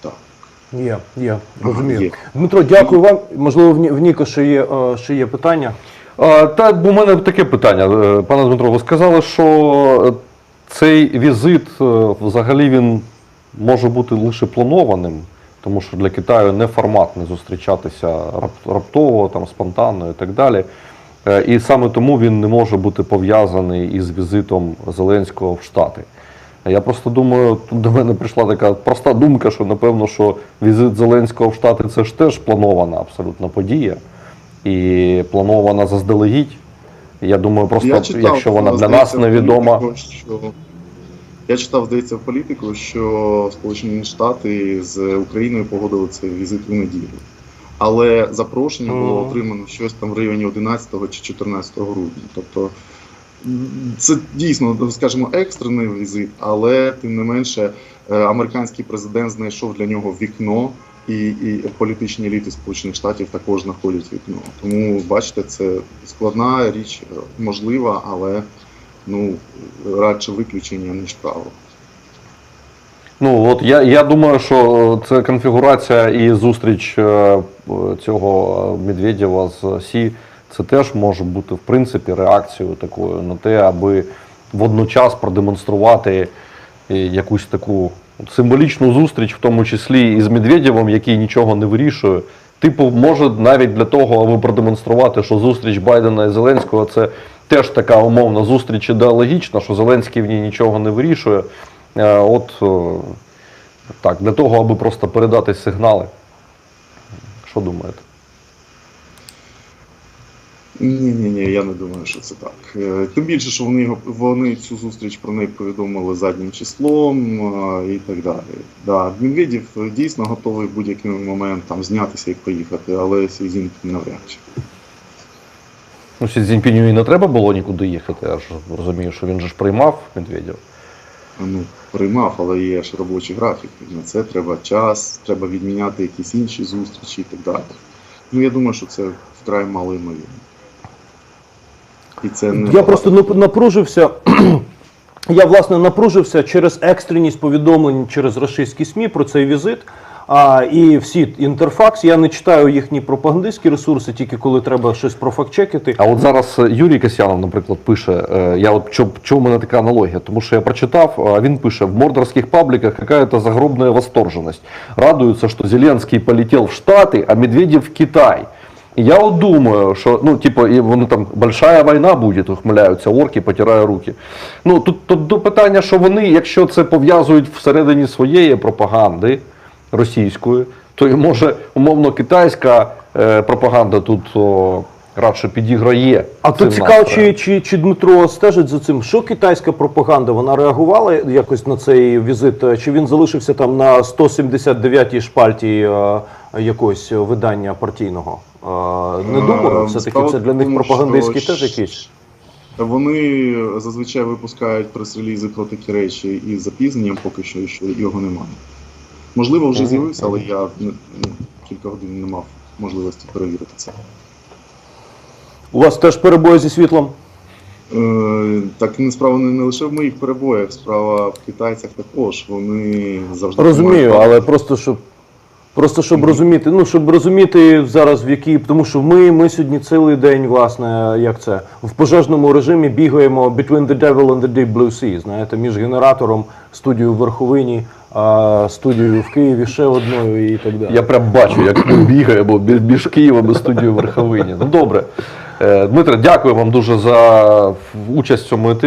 Так. Є, є, розумію. є. Дмитро, дякую вам. Можливо, в Ні- в Ніка ще є, е, ще є питання. Та у мене таке питання, Е, пане Дмитро. Ви сказали, що е, цей візит взагалі він може бути лише планованим, тому що для Китаю не формат не зустрічатися рап- раптово, там спонтанно і так далі. І саме тому він не може бути пов'язаний із візитом Зеленського в Штати. Я просто думаю, тут до мене прийшла така проста думка, що напевно, що візит Зеленського в Штати це ж теж планована абсолютно подія і планована заздалегідь. Я думаю, просто якщо вона для нас невідома. що... Я читав, здається, в політику, що Сполучені Штати з Україною погодили цей візит у неділю. Але запрошення було отримано щось там в районі 11 чи 14 грудня. Тобто це дійсно, скажімо, екстрений візит, але тим не менше е, американський президент знайшов для нього вікно, і, і політичні еліти Сполучених Штатів також знаходять вікно. Тому бачите, це складна річ, е, можлива, але ну радше виключення ніж правило. Ну от я, я думаю, що це конфігурація і зустріч е, цього Медведєва з Сі. Це теж може бути в принципі реакцією такою на те, аби водночас продемонструвати е, якусь таку символічну зустріч, в тому числі і з Медведєвим, який нічого не вирішує. Типу, може навіть для того, аби продемонструвати, що зустріч Байдена і Зеленського це теж така умовна зустріч ідеологічна, що Зеленський в ній нічого не вирішує. Е, От е, так, для того, аби просто передати сигнали. Що думаєте? Ні, ні, ні, я не думаю, що це так. Е, Тим більше, що вони його вони цю зустріч про неї повідомили заднім числом е, і так далі. Да, Медведєв е, дійсно готовий в будь-який момент там знятися і поїхати, але Сі Цзіньпін навряд чи. Ну, Сі Цзіньпіню і не треба було нікуди їхати, я ж розумію, що він же ж приймав Медведєв. Ну, приймав, але є ж робочий графік. На це треба час, треба відміняти якісь інші зустрічі і так далі. Ну, я думаю, що це вкрай мало ймовірно. І це не Я просто напружився. Я власне напружився через екстреність повідомлень через російські СМІ про цей візит. А, і всі інтерфакс. Я не читаю їхні пропагандистські ресурси, тільки коли треба щось профактчекити. А от зараз е, Юрій Касьянов, наприклад, пише: е, я от чому, чому в мене така аналогія? Тому що я прочитав, він пише: в мордорських пабликах какая-то загробная восторженность. Радуются, что Зеленский полетел в Штаты, а Медведев в Китай. Я от думаю, що ну, типу, і вони там большая війна буде, ухмиляються орки, потирає руки. Ну тут, тут до питання, що вони, якщо це пов'язують всередині своєї пропаганди російської, то і може умовно китайська е, пропаганда тут о, радше підіграє. А тут цікаво, чи, чи, чи Дмитро стежить за цим, що китайська пропаганда вона реагувала якось на цей візит, е, чи він залишився там на 179-й шпальті е, якогось видання партійного? Е, Не думаю, Е, все таки це для них тому, пропагандистський теж якийсь. Вони зазвичай випускають прес-релізи про такі речі із запізненням, поки що що його немає. Можливо, вже з'явився, але я ну, кілька годин не мав можливості перевірити це. У вас теж перебої зі світлом? Е, так не справа не, не лише в моїх перебоях, справа в китайцях також. Вони завжди Розумію, мають- але просто щоб. Просто щоб розуміти, ну щоб розуміти зараз в якій, тому що ми, ми сьогодні цілий день, власне, як це в пожежному режимі бігаємо between the devil and the deep blue sea, знаєте, між генератором, студією в Верховині, а, студією в Києві ще одною і так далі. Я прям бачу, як ми бігаємо між Києвом і студією Верховині. Ну добре. Е, Дмитре, дякую вам дуже за участь в цьому етері.